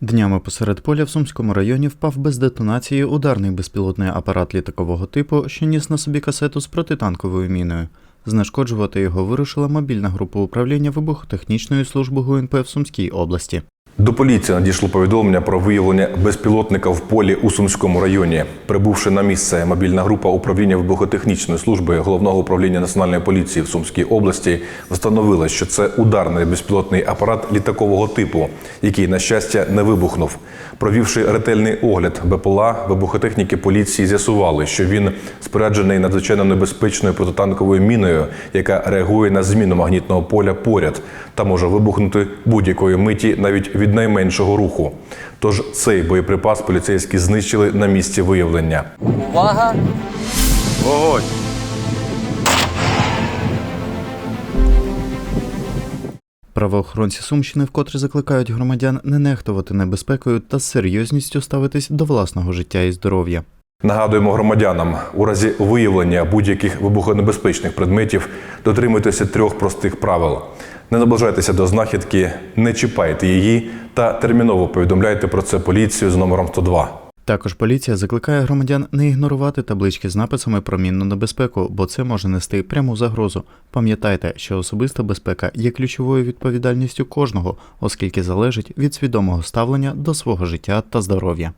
Днями посеред поля в Сумському районі впав без детонації ударний безпілотний апарат літакового типу, що ніс на собі касету з протитанковою міною. Знешкоджувати його вирушила мобільна група управління вибухотехнічної служби ГУНП в Сумській області. До поліції надійшло повідомлення про виявлення безпілотника в полі у Сумському районі. Прибувши на місце, мобільна група управління вибухотехнічної служби головного управління національної поліції в Сумській області встановила, що це ударний безпілотний апарат літакового типу, який, на щастя, не вибухнув. Провівши ретельний огляд БПЛА, вибухотехніки поліції з'ясували, що він споряджений надзвичайно небезпечною протитанковою міною, яка реагує на зміну магнітного поля поряд та може вибухнути будь-якої миті навіть від найменшого руху. Тож цей боєприпас поліцейські знищили на місці виявлення. Увага! Вогонь! Правоохоронці Сумщини вкотре закликають громадян не нехтувати небезпекою та з серйозністю ставитись до власного життя і здоров'я. Нагадуємо громадянам, у разі виявлення будь-яких вибухонебезпечних предметів дотримуйтеся трьох простих правил: не наближайтеся до знахідки, не чіпайте її та терміново повідомляйте про це поліцію з номером 102. Також поліція закликає громадян не ігнорувати таблички з написами про мінну небезпеку, бо це може нести пряму загрозу. Пам'ятайте, що особиста безпека є ключовою відповідальністю кожного, оскільки залежить від свідомого ставлення до свого життя та здоров'я.